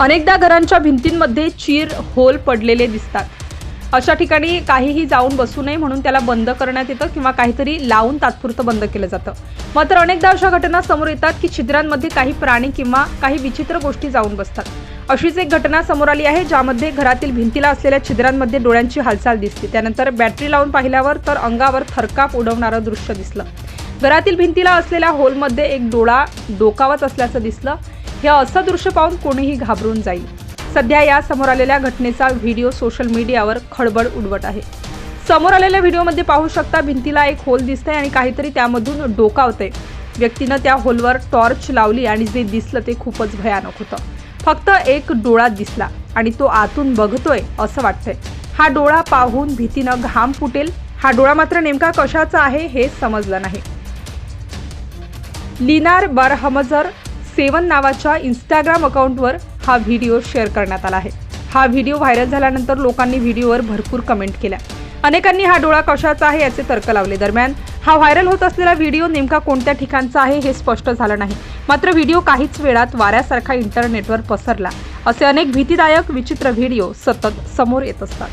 अनेकदा घरांच्या भिंतींमध्ये चीर होल पडलेले दिसतात. अशा ठिकाणी काहीही जाऊन बसू नये म्हणून त्याला बंद करण्यात येतं किंवा काहीतरी लावून तात्पुरतं बंद केलं जातं. मात्र अनेकदा अशा घटना समोर येतात की छिद्रांमध्ये काही प्राणी किंवा काही विचित्र गोष्टी जाऊन बसतात. अशीच एक घटना समोर आली आहे ज्यामध्ये घरातील भिंतीला असलेल्या छिद्रांमध्ये डोळ्यांची हालचाल दिसते. त्यानंतर बॅटरी लावून पाहिल्यावर तर अंगावर थरकाप उडवणारं दृश्य दिसलं. घरातील भिंतीला असलेल्या होलमध्ये एक डोळा डोकावत असल्याचं दिसलं. हे असं दृश्य पाहून कोणीही घाबरून जाईल. सध्या या समोर आलेल्या घटनेचा व्हिडिओ सोशल मीडियावर खळबळ उडवत आहे. समोर आलेल्या व्हिडिओमध्ये पाहू शकता भिंतीला एक होल दिसतंय आणि काहीतरी त्यामधून डोकावतंय. व्यक्तीनं त्या होलवर टॉर्च लावली आणि जे दिसलं ते खूपच भयानक होतं. फक्त एक डोळा दिसला आणि तो आतून बघतोय असं वाटतंय. हा डोळा पाहून भीतीनं घाम फुटेल. हा डोळा मात्र नेमका कशाचा आहे हे समजलं नाही. लिनार बरहमजर सेवन नावाच्या इंस्टाग्राम अकाउंटवर हा व्हिडिओ शेअर करण्यात आला आहे. हा व्हिडिओ व्हायरल झाल्यानंतर लोकांनी व्हिडिओवर भरपूर कमेंट केल्या. अनेकांनी हा डोळा कशाचा आहे याचे तर्क लावले. दरम्यान हा व्हायरल होत असलेला व्हिडिओ नेमका कोणत्या ठिकाणचा आहे हे स्पष्ट झालं नाही. मात्र व्हिडिओ काहीच वेळात वाऱ्यासारखा इंटरनेटवर पसरला. असे अनेक भीतीदायक विचित्र व्हिडिओ सतत समोर येत असतात.